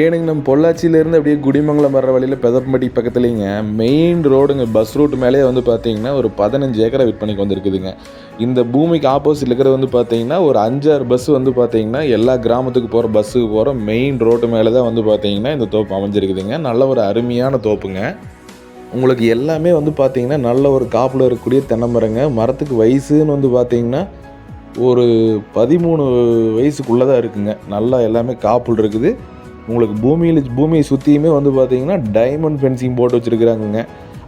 ஏனுங்க நம்ம பொள்ளாச்சியிலேருந்து அப்படியே குடிமங்கலம் வர்ற வழியில் பெதப்பம்பட்டி பக்கத்துலேங்க மெயின் ரோடுங்க பஸ் ரூட் மேலே வந்து பார்த்தீங்கன்னா ஒரு பதினஞ்சு ஏக்கரை விற்பனைக்கு வந்திருக்குதுங்க. இந்த பூமிக்கு ஆப்போசிட் இருக்கிறது வந்து பார்த்தீங்கன்னா ஒரு அஞ்சாறு பஸ் வந்து பார்த்தீங்கன்னா எல்லா கிராமத்துக்கு போகிற பஸ்ஸுக்கு போகிற மெயின் ரோட்டு மேலே தான் வந்து பார்த்தீங்கன்னா இந்த தோப்பு அமைஞ்சிருக்குதுங்க. நல்ல ஒரு அருமையான தோப்புங்க. உங்களுக்கு எல்லாமே வந்து பார்த்தீங்கன்னா நல்ல ஒரு காப்பில் இருக்கக்கூடிய தென்னை மரங்க மரத்துக்கு வயசுன்னு வந்து பார்த்தீங்கன்னா ஒரு பதிமூணு வயசுக்குள்ளே தான் இருக்குங்க. நல்லா எல்லாமே காப்புல் இருக்குது. உங்களுக்கு பூமியில் பூமியை சுற்றியுமே வந்து பார்த்தீங்கன்னா டைமண்ட் ஃபென்சிங் போட்டு வச்சுருக்குறாங்கங்க.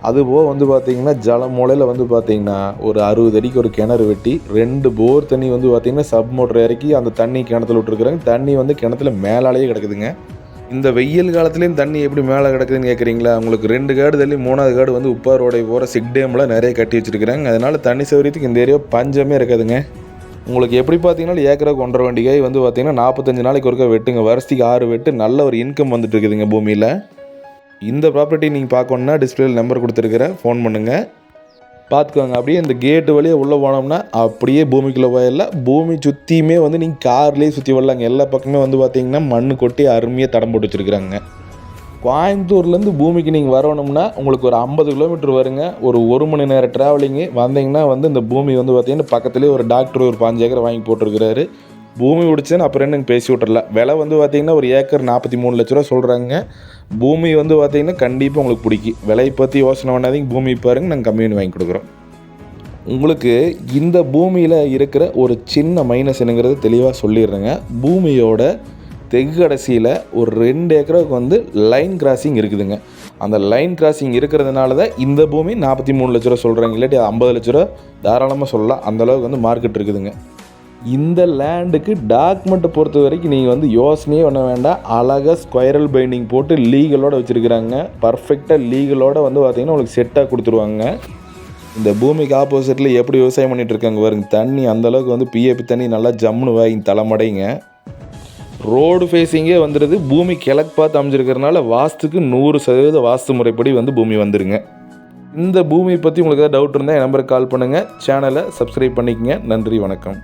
அதுபோக வந்து பார்த்தீங்கன்னா ஜல மூலையில் வந்து பார்த்தீங்கன்னா ஒரு அறுபது அடிக்கு ஒரு கிணறு வெட்டி ரெண்டு போர் தண்ணி வந்து பார்த்தீங்கன்னா சப் மோட்டர் இறக்கி அந்த தண்ணி கிணத்துல விட்டுருக்குறாங்க. தண்ணி வந்து கிணத்துல மேலாலேயே கிடக்குதுங்க. இந்த வெயில் காலத்துலேயும் தண்ணி எப்படி மேலே கிடக்குதுன்னு கேட்குறீங்களா உங்களுக்கு ரெண்டு காடு தள்ளி மூணாவது காடு வந்து உப்பாரோடை போகிற சிக் டேம்லாம் நிறைய கட்டி வச்சுருக்குறாங்க. அதனால் தண்ணி சௌகரியத்துக்கு இந்த ஏரியா பஞ்சமே இருக்காதுங்க. உங்களுக்கு எப்படி பார்த்தீங்கன்னா ஏக்கராக்கு ஒன்றரை வண்டிக்காய் வந்து பார்த்தீங்கன்னா நாற்பத்தஞ்சு நாளைக்கு ஒருக்கா வெட்டுங்க. வருஷத்துக்கு ஆறு வெட்டு நல்ல ஒரு இன்கம் வந்துட்டு இருக்குதுங்க பூமியில். இந்த ப்ராப்பர்ட்டி நீங்கள் பார்க்கணுன்னா டிஸ்பிளேயில் நம்பர் கொடுத்துருக்குறேன். ஃபோன் பண்ணுங்கள் பார்த்துக்கோங்க. அப்படியே இந்த கேட்டு வழியாக உள்ளே போனோம்னா அப்படியே பூமிக்குள்ளே போயிடல பூமி சுற்றியுமே வந்து நீங்கள் கார்லேயே சுற்றி வரலாங்க. எல்லா பக்கமே வந்து பார்த்தீங்கன்னா மண் கொட்டி அருமையாக தடம் போட்டு வச்சுருக்குறாங்க. கோயம்புத்தூர்லேருந்து பூமிக்கு நீங்கள் வரணும்னா உங்களுக்கு ஒரு ஐம்பது கிலோமீட்டர் வருங்க. ஒரு ஒரு மணி நேரம் ட்ராவலிங்கு வந்தீங்கன்னா வந்து இந்த பூமி வந்து பார்த்தீங்கன்னா பக்கத்துலேயே ஒரு டாக்டர் ஒரு பாஞ்சு ஏக்கர் வாங்கி போட்டிருக்கிறாரு. பூமி பிடிச்சேன்னு அப்புறம் என்னங்க பேசி விட்றல விலை வந்து பார்த்தீங்கன்னா ஒரு ஏக்கர் நாற்பத்தி மூணு லட்ச ரூபா சொல்கிறாங்க பூமி வந்து பார்த்தீங்கன்னா கண்டிப்பாக உங்களுக்கு பிடிக்கும். விலையை பற்றி யோசனை பண்ணாதீங்க. பூமி பாருங்க நாங்கள் கம்மியாக வாங்கி கொடுக்குறோம். உங்களுக்கு இந்த பூமியில் இருக்கிற ஒரு சின்ன மைனஸ் என்னங்கிறது தெளிவாக சொல்லிடுறேங்க. பூமியோட தெற்கு கடைசியில் ஒரு ரெண்டு ஏக்கருக்கு வந்து லைன் கிராசிங் இருக்குதுங்க. அந்த லைன் கிராசிங் இருக்கிறதுனால தான் இந்த பூமி நாற்பத்தி மூணு லட்ச ரூபா சொல்கிறாங்க இல்லாட்டி ஐம்பது லட்ச ரூபா தாராளமாக சொல்லலாம். அந்தளவுக்கு வந்து மார்க்கெட் இருக்குதுங்க. இந்த லேண்டுக்கு டாக்குமெண்ட்டை பொறுத்த வரைக்கும் நீங்கள் வந்து யோசனையே பண்ண வேண்டாம். அழகாக ஸ்கொயரல் பைண்டிங் போட்டு லீகலோடு வச்சுருக்குறாங்க. பர்ஃபெக்டாக லீகலோடு வந்து பார்த்திங்கன்னா உங்களுக்கு செட்டாக கொடுத்துருவாங்க. இந்த பூமிக்கு ஆப்போசிட்டில் எப்படி விவசாயம் பண்ணிகிட்டு இருக்காங்க பாருங்க. தண்ணி அந்த அளவுக்கு வந்து பிஏபி தண்ணி நல்லா ஜம்முன்னு வாங்கி தலைமடைங்க. ரோடு ஃபேஸிங்கே வந்துடுது பூமி கிழக்கு பார்த்து அமைஞ்சிருக்கிறதுனால வாஸ்துக்கு நூறு சதவீத வாஸ்து முறைப்படி வந்து பூமி வந்துருங்க. இந்த பூமியை பற்றி உங்களுக்கு ஏதாவது டவுட் இருந்தால் என் நம்பருக்கு கால் பண்ணுங்கள் சேனலை சப்ஸ்கிரைப் பண்ணிக்கங்க. நன்றி வணக்கம்.